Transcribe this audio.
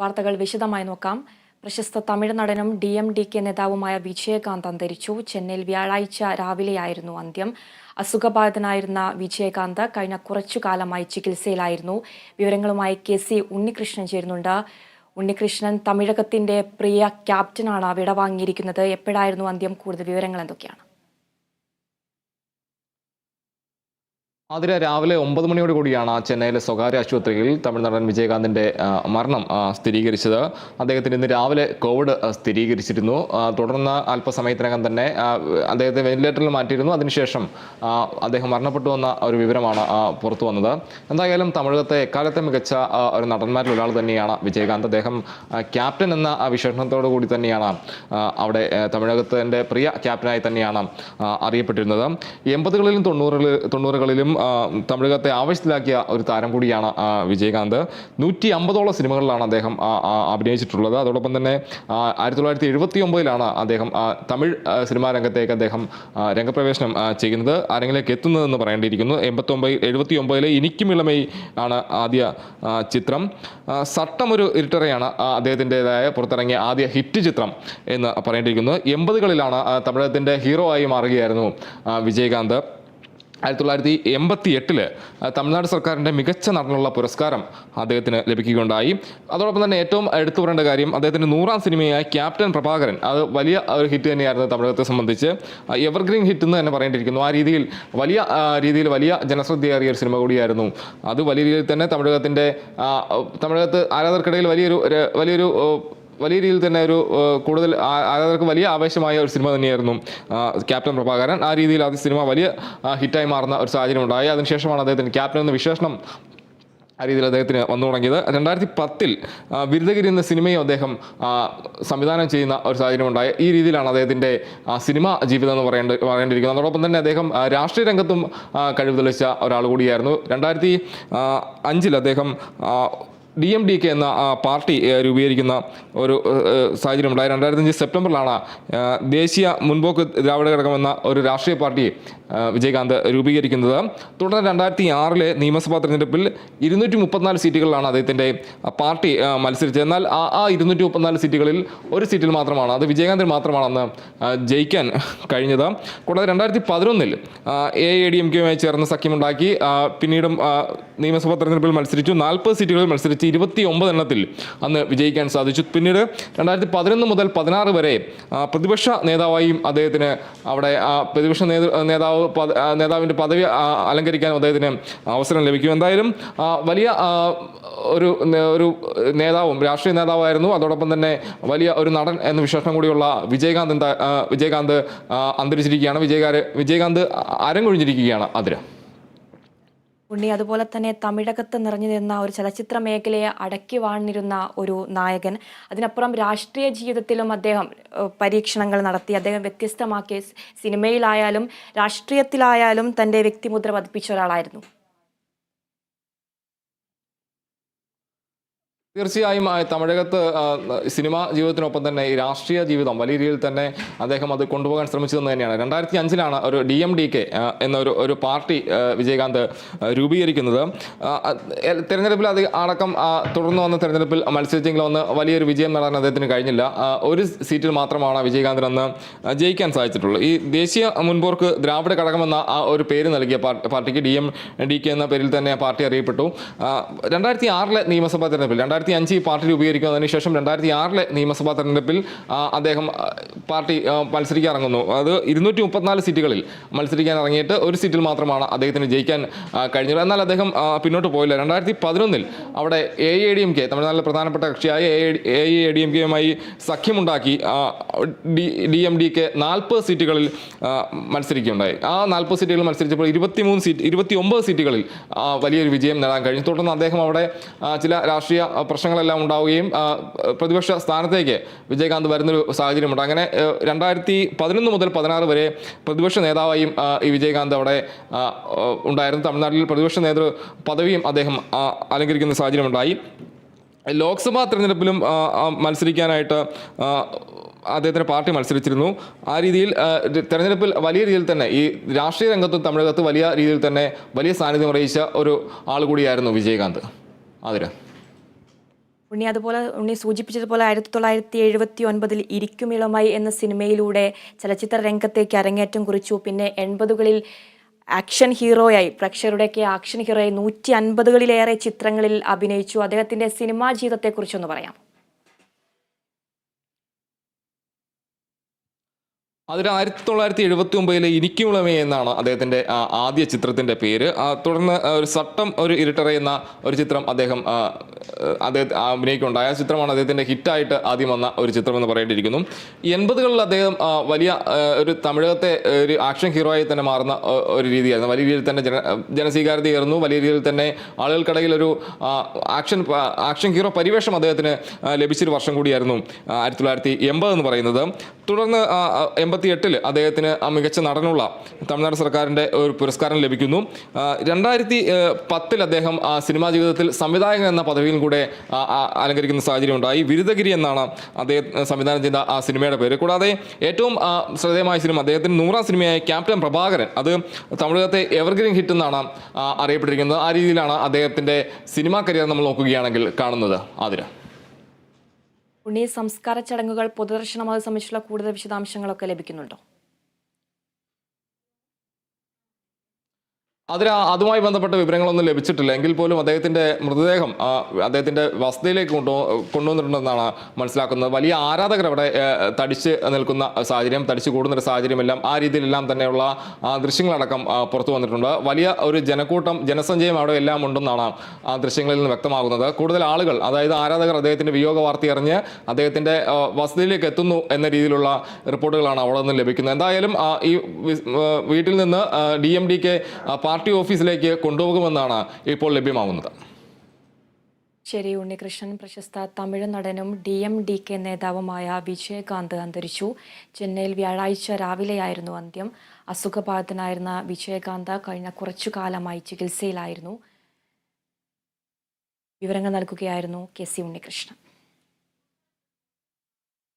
വാർത്തകൾ വിശദമായി നോക്കാം. പ്രശസ്ത തമിഴ് നടനും ഡി എം ഡി കെ നേതാവുമായ വിജയകാന്ത് അന്തരിച്ചു. ചെന്നൈയിൽ വ്യാഴാഴ്ച രാവിലെയായിരുന്നു അന്ത്യം. അസുഖബാധിതനായിരുന്ന വിജയകാന്ത് കഴിഞ്ഞ കുറച്ചു കാലമായി ചികിത്സയിലായിരുന്നു. വിവരങ്ങളുമായി കെ സി ഉണ്ണികൃഷ്ണൻ ചേരുന്നുണ്ട്. ഉണ്ണികൃഷ്ണൻ തമിഴകത്തിന്റെ പ്രിയ ക്യാപ്റ്റനാണ് വിടവാങ്ങിയിരിക്കുന്നത്. എപ്പോഴായിരുന്നു അന്ത്യം? കൂടുതൽ വിവരങ്ങൾ എന്തൊക്കെയാണ്? അതിര രാവിലെ ഒമ്പത് മണിയോട് കൂടിയാണ് ചെന്നൈയിലെ സ്വകാര്യ ആശുപത്രിയിൽ തമിഴ്നാടൻ വിജയകാന്തിന്റെ മരണം സ്ഥിരീകരിച്ചത്. അദ്ദേഹത്തിന് ഇന്ന് രാവിലെ കോവിഡ് സ്ഥിരീകരിച്ചിരുന്നു. തുടർന്ന് അല്പസമയത്തിനകം തന്നെ അദ്ദേഹത്തെ വെന്റിലേറ്ററിൽ മാറ്റിയിരുന്നു. അതിനുശേഷം അദ്ദേഹം മരണപ്പെട്ടു എന്ന ഒരു വിവരമാണ് പുറത്തു വന്നത്. എന്തായാലും തമിഴകത്തെ എക്കാലത്തെ മികച്ച ഒരു നടന്മാരിൽ ഒരാൾ തന്നെയാണ് വിജയകാന്ത്. അദ്ദേഹം ക്യാപ്റ്റൻ എന്ന വിശേഷണത്തോടു കൂടി തന്നെയാണ് അവിടെ തമിഴകത്തിന്റെ പ്രിയ ക്യാപ്റ്റനായി തന്നെയാണ് അറിയപ്പെട്ടിരുന്നത്. എൺപതുകളിലും തൊണ്ണൂറുകളിൽ തൊണ്ണൂറുകളിലും തമിഴകത്തെ ആവശ്യത്തിലാക്കിയ ഒരു താരം കൂടിയാണ് വിജയകാന്ത്. നൂറ്റി അമ്പതോളം സിനിമകളിലാണ് അദ്ദേഹം അഭിനയിച്ചിട്ടുള്ളത്. അതോടൊപ്പം തന്നെ ആയിരത്തി തൊള്ളായിരത്തി എഴുപത്തി ഒമ്പതിലാണ് അദ്ദേഹം തമിഴ് സിനിമാ രംഗത്തേക്ക് അദ്ദേഹം രംഗപ്രവേശനം ചെയ്യുന്നത്. ആരെങ്കിലേക്ക് എത്തുന്നതെന്ന് പറയേണ്ടിയിരിക്കുന്നു. എൺപത്തൊമ്പത് എഴുപത്തി ഒമ്പതിലെ എനിക്കും ഇളമൈ ആണ് ആദ്യ ചിത്രം. സട്ടം ഒരു ഇരിട്ടറയാണ് അദ്ദേഹത്തിന്റെതായ പുറത്തിറങ്ങിയ ആദ്യ ഹിറ്റ് ചിത്രം എന്ന് പറയേണ്ടിയിരിക്കുന്നു. എൺപതുകളിലാണ് തമിഴകത്തിന്റെ ഹീറോ ആയി മാറുകയായിരുന്നു വിജയകാന്ത്. ആയിരത്തി തൊള്ളായിരത്തി എൺപത്തി എട്ടിൽ തമിഴ്നാട് സർക്കാരിന്റെ മികച്ച നടനുള്ള പുരസ്കാരം അദ്ദേഹത്തിന് ലഭിക്കുകയുണ്ടായി. അതോടൊപ്പം തന്നെ ഏറ്റവും എടുത്തു പറയേണ്ട കാര്യം അദ്ദേഹത്തിന്റെ നൂറാം സിനിമയായ ക്യാപ്റ്റൻ പ്രഭാകരൻ. അത് വലിയ ഒരു ഹിറ്റ് തന്നെയായിരുന്നു തമിഴകത്തെ സംബന്ധിച്ച്. എവർഗ്രീൻ ഹിറ്റ് എന്ന് തന്നെ പറയേണ്ടിയിരിക്കുന്നു. ആ രീതിയിൽ വലിയ രീതിയിൽ വലിയ ജനശ്രദ്ധയേറിയ ഒരു സിനിമ കൂടിയായിരുന്നു. അത് വലിയ രീതിയിൽ തന്നെ തമിഴകത്തിന്റെ തമിഴകത്ത് ആരാധകർക്കിടയിൽ വലിയൊരു വലിയൊരു വലിയ രീതിയിൽ തന്നെ ഒരു കൂടുതൽ ആരാധകർക്ക് വലിയ ആവേശമായ ഒരു സിനിമ തന്നെയായിരുന്നു ക്യാപ്റ്റൻ പ്രഭാകരൻ. ആ രീതിയിൽ അത് സിനിമ വലിയ ഹിറ്റായി മാറുന്ന ഒരു സാഹചര്യം ഉണ്ടായി അതിനുശേഷമാണ് അദ്ദേഹത്തിന് ക്യാപ്റ്റൻ എന്ന വിശേഷണം ആ രീതിയിൽ അദ്ദേഹത്തിന് വന്നു തുടങ്ങിയത്. രണ്ടായിരത്തി പത്തിൽ ബിരുദഗിരി എന്ന സിനിമയും അദ്ദേഹം സംവിധാനം ചെയ്യുന്ന ഒരു സാഹചര്യം ഉണ്ടായി ഈ രീതിയിലാണ് അദ്ദേഹത്തിന്റെ സിനിമ ജീവിതം എന്ന് പറയേണ്ട പറയേണ്ടിയിരിക്കുന്നത്. അതോടൊപ്പം തന്നെ അദ്ദേഹം രാഷ്ട്രീയ രംഗത്തും കഴിവ് തെളിയിച്ച ഒരാൾ കൂടിയായിരുന്നു. രണ്ടായിരത്തി അഞ്ചിൽ അദ്ദേഹം ഡി എം ഡി കെ എന്ന പാർട്ടി രൂപീകരിക്കുന്ന ഒരു സാഹചര്യം ഉണ്ടായി. രണ്ടായിരത്തി അഞ്ച് സെപ്റ്റംബറിലാണ് ദേശീയ മുൻപോക്ക് ദ്രാവിഡ ഘടകം എന്ന ഒരു രാഷ്ട്രീയ പാർട്ടി വിജയകാന്ത് രൂപീകരിക്കുന്നത്. തുടർന്ന് രണ്ടായിരത്തി ആറിലെ നിയമസഭാ തെരഞ്ഞെടുപ്പിൽ ഇരുന്നൂറ്റി മുപ്പത്തിനാല് സീറ്റുകളിലാണ് അദ്ദേഹത്തിന്റെ പാർട്ടി മത്സരിച്ചത്. എന്നാൽ ആ ആ ഇരുന്നൂറ്റി മുപ്പത്തിനാല് സീറ്റുകളിൽ ഒരു സീറ്റിൽ മാത്രമാണ് അത് വിജയകാന്തിന് മാത്രമാണെന്ന് ജയിക്കാൻ കഴിഞ്ഞത്. കൂടാതെ രണ്ടായിരത്തി പതിനൊന്നിൽ എ ഐ ഡി എം കെയുമായി ചേർന്ന് സഖ്യമുണ്ടാക്കി പിന്നീടും നിയമസഭാ തെരഞ്ഞെടുപ്പിൽ മത്സരിച്ചു. നാൽപ്പത് സീറ്റുകളിൽ മത്സരിച്ച് ഇരുപത്തി ഒമ്പത് എണ്ണത്തിൽ അന്ന് വിജയിക്കാൻ സാധിച്ചു. പിന്നീട് രണ്ടായിരത്തി പതിനൊന്ന് മുതൽ പതിനാറ് വരെ പ്രതിപക്ഷ നേതാവായും അദ്ദേഹത്തിന് അവിടെ പ്രതിപക്ഷ നേതൃ നേതാവ് നേതാവിന്റെ പദവി അലങ്കരിക്കാനും അദ്ദേഹത്തിന് അവസരം ലഭിക്കും. എന്തായാലും വലിയ ഒരു ഒരു നേതാവും രാഷ്ട്രീയ നേതാവായിരുന്നു. അതോടൊപ്പം തന്നെ വലിയ ഒരു നടൻ എന്ന വിശേഷം കൂടിയുള്ള വിജയകാന്ത് എന്താ വിജയകാന്ത് അന്തരിച്ചിരിക്കുകയാണ്. വിജയകാര് വിജയകാന്ത് അരങ്ങൊഴിഞ്ഞിരിക്കുകയാണ് അതിന്. ഉണ്ണി അതുപോലെ തന്നെ തമിഴകത്ത് നിറഞ്ഞു നിന്ന ഒരു ചലച്ചിത്ര മേഖലയെ അടക്കി വാണിരുന്ന ഒരു നായകൻ. അതിനപ്പുറം രാഷ്ട്രീയ ജീവിതത്തിലും അദ്ദേഹം പരീക്ഷണങ്ങൾ നടത്തി. അദ്ദേഹം വ്യത്യസ്തമാക്കിയ സിനിമയിലായാലും രാഷ്ട്രീയത്തിലായാലും തന്റെ വ്യക്തിമുദ്ര പതിപ്പിച്ച ഒരാളായിരുന്നു. തീർച്ചയായും തമിഴകത്ത് സിനിമാ ജീവിതത്തിനൊപ്പം തന്നെ ഈ രാഷ്ട്രീയ ജീവിതം വലിയ രീതിയിൽ തന്നെ അദ്ദേഹം അത് കൊണ്ടുപോകാൻ ശ്രമിച്ചതെന്ന് തന്നെയാണ്. രണ്ടായിരത്തി അഞ്ചിലാണ് ഒരു ഡി എം ഡി കെ എന്നൊരു ഒരു പാർട്ടി വിജയകാന്ത് രൂപീകരിക്കുന്നത്. തിരഞ്ഞെടുപ്പിൽ അത് അടക്കം തുടർന്ന് വന്ന തിരഞ്ഞെടുപ്പിൽ മത്സരിച്ചെങ്കിലും ഒന്ന് വലിയൊരു വിജയം നേടാൻ അദ്ദേഹത്തിന് കഴിഞ്ഞില്ല. ഒരു സീറ്റിൽ മാത്രമാണ് വിജയകാന്തിന് അന്ന് ജയിക്കാൻ സാധിച്ചിട്ടുള്ളൂ. ഈ ദേശീയ മുൻപോർക്ക് ദ്രാവിഡ ഘടകമെന്ന ആ ഒരു പേര് നൽകിയ പാർട്ടിക്ക് ഡി എം ഡി കെ എന്ന പേരിൽ തന്നെ പാർട്ടി അറിയപ്പെട്ടു. രണ്ടായിരത്തി ആറിലെ നിയമസഭാ തിരഞ്ഞെടുപ്പിൽ രണ്ടായിരത്തി അഞ്ച് ഈ പാർട്ടി രൂപീകരിക്കുന്നതിന് ശേഷം രണ്ടായിരത്തി ആറിലെ നിയമസഭാ തെരഞ്ഞെടുപ്പിൽ അദ്ദേഹം പാർട്ടി മത്സരിക്കാൻ ഇറങ്ങുന്നു അത് ഇരുന്നൂറ്റി മുപ്പത്തിനാല് സീറ്റുകളിൽ മത്സരിക്കാൻ ഇറങ്ങിയിട്ട് ഒരു സീറ്റിൽ മാത്രമാണ് അദ്ദേഹത്തിന് ജയിക്കാൻ കഴിഞ്ഞത്. എന്നാൽ അദ്ദേഹം പിന്നോട്ട് പോയില്ല. രണ്ടായിരത്തി പതിനൊന്നിൽ അവിടെ A I D M K തമിഴ്നാട്ടിലെ പ്രധാനപ്പെട്ട കക്ഷിയായ എ ഐ ഡി എം കെയുമായി സഖ്യമുണ്ടാക്കി D D M D K നാൽപ്പത് സീറ്റുകളിൽ മത്സരിക്കുകയുണ്ടായി. ആ നാൽപ്പത് സീറ്റുകളിൽ മത്സരിച്ചപ്പോൾ ഇരുപത്തിമൂന്ന് സീറ്റ് ഇരുപത്തി ഒമ്പത് സീറ്റുകളിൽ വലിയൊരു വിജയം നേടാൻ കഴിഞ്ഞു. തുടർന്ന് അദ്ദേഹം അവിടെ ചില രാഷ്ട്രീയ പ്രശ്നങ്ങളെല്ലാം ഉണ്ടാവുകയും പ്രതിപക്ഷ സ്ഥാനത്തേക്ക് വിജയകാന്ത് വരുന്നൊരു സാഹചര്യമുണ്ട്. അങ്ങനെ രണ്ടായിരത്തി പതിനൊന്ന് മുതൽ പതിനാറ് വരെ പ്രതിപക്ഷ നേതാവായും ഈ വിജയകാന്ത് അവിടെ ഉണ്ടായിരുന്നു. തമിഴ്നാട്ടിൽ പ്രതിപക്ഷ നേതൃ പദവിയും അദ്ദേഹം അലങ്കരിക്കുന്ന സാഹചര്യമുണ്ടായി. ലോക്സഭാ തെരഞ്ഞെടുപ്പിലും മത്സരിക്കാനായിട്ട് അദ്ദേഹത്തിന്റെ പാർട്ടി മത്സരിച്ചിരുന്നു. ആ രീതിയിൽ തെരഞ്ഞെടുപ്പിൽ വലിയ രീതിയിൽ തന്നെ ഈ രാഷ്ട്രീയ രംഗത്തും തമിഴകത്ത് വലിയ രീതിയിൽ തന്നെ വലിയ സാന്നിധ്യം അറിയിച്ച ഒരു ആൾ കൂടിയായിരുന്നു വിജയകാന്ത്. അതിന് ഉണ്ണി അതുപോലെ ഉണ്ണി സൂചിപ്പിച്ചതുപോലെ ആയിരത്തി തൊള്ളായിരത്തി എഴുപത്തി ഒൻപതിൽ ഇരിക്കുമിളമായി എന്ന സിനിമയിലൂടെ ചലച്ചിത്ര രംഗത്തേക്ക് അരങ്ങേറ്റം കുറിച്ചു. പിന്നെ എൺപതുകളിൽ ആക്ഷൻ ഹീറോയായി പ്രേക്ഷകരുടെയൊക്കെ ആക്ഷൻ ഹീറോയായി നൂറ്റി അൻപതുകളിലേറെ ചിത്രങ്ങളിൽ അഭിനയിച്ചു. അദ്ദേഹത്തിന്റെ സിനിമാ ജീവിതത്തെക്കുറിച്ചൊന്ന് പറയാം അതിൽ ആയിരത്തി തൊള്ളായിരത്തി എഴുപത്തി ഒമ്പതിലെ ഇനിക്കുളമേ എന്നാണ് അദ്ദേഹത്തിന്റെ ആദ്യ ചിത്രത്തിന്റെ പേര്. തുടർന്ന് ഒരു സട്ടം ഒരു ഇരുട്ടറ ഒരു ചിത്രം അദ്ദേഹം അദ്ദേഹം അഭിനയിക്കുണ്ടായ ആ ചിത്രമാണ് അദ്ദേഹത്തിന്റെ ഹിറ്റായിട്ട് ആദ്യം വന്ന ഒരു ചിത്രം എന്ന് പറയേണ്ടിയിരിക്കുന്നു. എൺപതുകളിൽ അദ്ദേഹം വലിയ ഒരു തമിഴകത്തെ ഒരു ആക്ഷൻ ഹീറോയായി തന്നെ മാറുന്ന ഒരു രീതിയായിരുന്നു. വലിയ രീതിയിൽ തന്നെ ജന ജനസ്വീകാര്യതയായിരുന്നു വലിയ രീതിയിൽ തന്നെ ആളുകൾക്കിടയിൽ ഒരു ആക്ഷൻ ആക്ഷൻ ഹീറോ പരിവേഷം അദ്ദേഹത്തിന് ലഭിച്ചൊരു വർഷം കൂടിയായിരുന്നു ആയിരത്തി തൊള്ളായിരത്തി എൺപത് എന്ന് പറയുന്നത്. തുടർന്ന് എൺപത്തി എട്ടിൽ അദ്ദേഹത്തിന് മികച്ച നടനുള്ള തമിഴ്നാട് സർക്കാരിന്റെ ഒരു പുരസ്കാരം ലഭിക്കുന്നു. രണ്ടായിരത്തി പത്തിൽ അദ്ദേഹം സിനിമാ ജീവിതത്തിൽ സംവിധായകൻ എന്ന പദവിയിൽ കൂടെ അലങ്കരിക്കുന്ന സാഹചര്യം ഉണ്ടായി. വിരുദ്ധഗിരി എന്നാണ് അദ്ദേഹം സംവിധാനം ചെയ്ത ആ സിനിമയുടെ പേര്. കൂടാതെ ഏറ്റവും ശ്രദ്ധേയമായ സിനിമ അദ്ദേഹത്തിന് നൂറാം സിനിമയായ ക്യാപ്റ്റൻ പ്രഭാകരൻ. അത് തമിഴകത്തെ എവർഗ്രീൻ ഹിറ്റ് എന്നാണ് അറിയപ്പെട്ടിരിക്കുന്നത്. ആ രീതിയിലാണ് അദ്ദേഹത്തിന്റെ സിനിമാ കരിയർ നമ്മൾ നോക്കുകയാണെങ്കിൽ കാണുന്നത്. ആതിര. ഉണ്ണി സംസ്കാര ചടങ്ങുകൾ പൊതുദർശനം അത് സംബന്ധിച്ചുള്ള കൂടുതൽ വിശദാംശങ്ങളൊക്കെ ലഭിക്കുന്നുണ്ടോ? അതിന് അതുമായി ബന്ധപ്പെട്ട വിവരങ്ങളൊന്നും ലഭിച്ചിട്ടില്ല. എങ്കിൽ പോലും അദ്ദേഹത്തിന്റെ മൃതദേഹം അദ്ദേഹത്തിന്റെ വസതിയിലേക്ക് കൊണ്ടു കൊണ്ടുവന്നിട്ടുണ്ടെന്നാണ് മനസ്സിലാക്കുന്നത്. വലിയ ആരാധകർ അവിടെ തടിച്ച് നിൽക്കുന്ന സാഹചര്യം തടിച്ച് കൂടുന്ന ഒരു സാഹചര്യമെല്ലാം ആ രീതിയിലെല്ലാം തന്നെയുള്ള ദൃശ്യങ്ങളടക്കം പുറത്തു വന്നിട്ടുണ്ട്. വലിയ ഒരു ജനക്കൂട്ടം ജനസഞ്ചയം അവിടെ എല്ലാം ഉണ്ടെന്നാണ് ആ ദൃശ്യങ്ങളിൽ നിന്ന് വ്യക്തമാകുന്നത്. കൂടുതൽ ആളുകൾ അതായത് ആരാധകർ അദ്ദേഹത്തിന്റെ വിയോഗ വാർത്ത അറിഞ്ഞ് അദ്ദേഹത്തിന്റെ വസതിയിലേക്ക് എത്തുന്നു എന്ന രീതിയിലുള്ള റിപ്പോർട്ടുകളാണ് അവിടെ നിന്ന് ലഭിക്കുന്നത്. എന്തായാലും ഈ വീട്ടിൽ നിന്ന് D M D K party ഓഫീസിലേക്ക് കൊണ്ടുപോകുമെന്നാണ് ഇപ്പോൾ ലഭ്യമാകുന്നത് ശരി ഉണ്ണികൃഷ്ണൻ. പ്രശസ്ത തമിഴ് നടനും ഡി എം ഡി കെ നേതാവുമായ വിജയകാന്ത് അന്തരിച്ചു. ചെന്നൈയിൽ വ്യാഴാഴ്ച രാവിലെയായിരുന്നു അന്ത്യം. അസുഖബാധിതനായിരുന്ന വിജയകാന്ത് കഴിഞ്ഞ കുറച്ചു കാലമായി ചികിത്സയിലായിരുന്നു. വിവരങ്ങൾ നൽകുകയായിരുന്നു കെ സി ഉണ്ണികൃഷ്ണൻ.